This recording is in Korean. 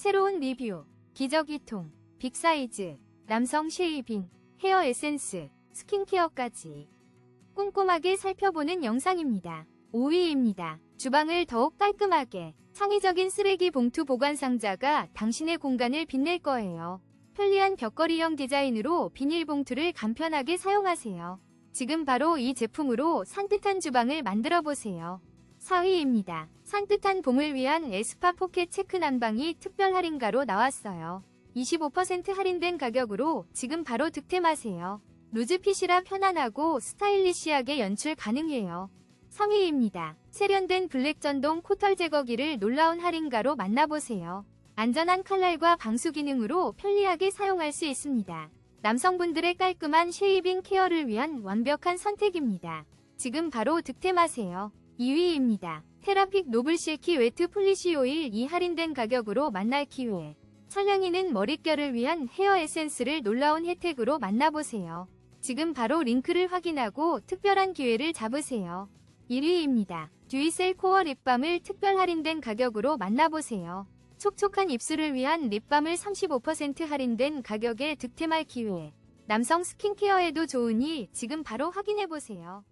새로운 리뷰, 기저귀통, 빅사이즈, 남성 쉐이빙, 헤어 에센스, 스킨케어까지 꼼꼼하게 살펴보는 영상입니다. 5위입니다. 주방을 더욱 깔끔하게 창의적인 쓰레기 봉투 보관 상자가 당신의 공간을 빛낼 거예요. 편리한 벽걸이형 디자인으로 비닐봉투를 간편하게 사용하세요. 지금 바로 이 제품으로 산뜻한 주방을 만들어 보세요. 4위입니다. 산뜻한 봄을 위한 에스파 포켓 체크 난방이 특별 할인가로 나왔어요. 25% 할인된 가격으로 지금 바로 득템하세요. 루즈핏이라 편안하고 스타일리시하게 연출 가능해요. 3위입니다. 세련된 블랙 전동 코털 제거기를 놀라운 할인가로 만나보세요. 안전한 칼날과 방수 기능으로 편리하게 사용할 수 있습니다. 남성분들의 깔끔한 쉐이빙 케어를 위한 완벽한 선택입니다. 지금 바로 득템하세요. 2위입니다. 테라픽 노블 실키 웨트 플리시 오일 이 할인된 가격으로 만날 기회. 설령이는 머릿결을 위한 헤어 에센스를 놀라운 혜택으로 만나보세요. 지금 바로 링크를 확인하고 특별한 기회를 잡으세요. 1위입니다. 듀이셀 코어 립밤을 특별 할인된 가격으로 만나보세요. 촉촉한 입술을 위한 립밤을 35% 할인된 가격에 득템할 기회. 남성 스킨케어에도 좋으니 지금 바로 확인해보세요.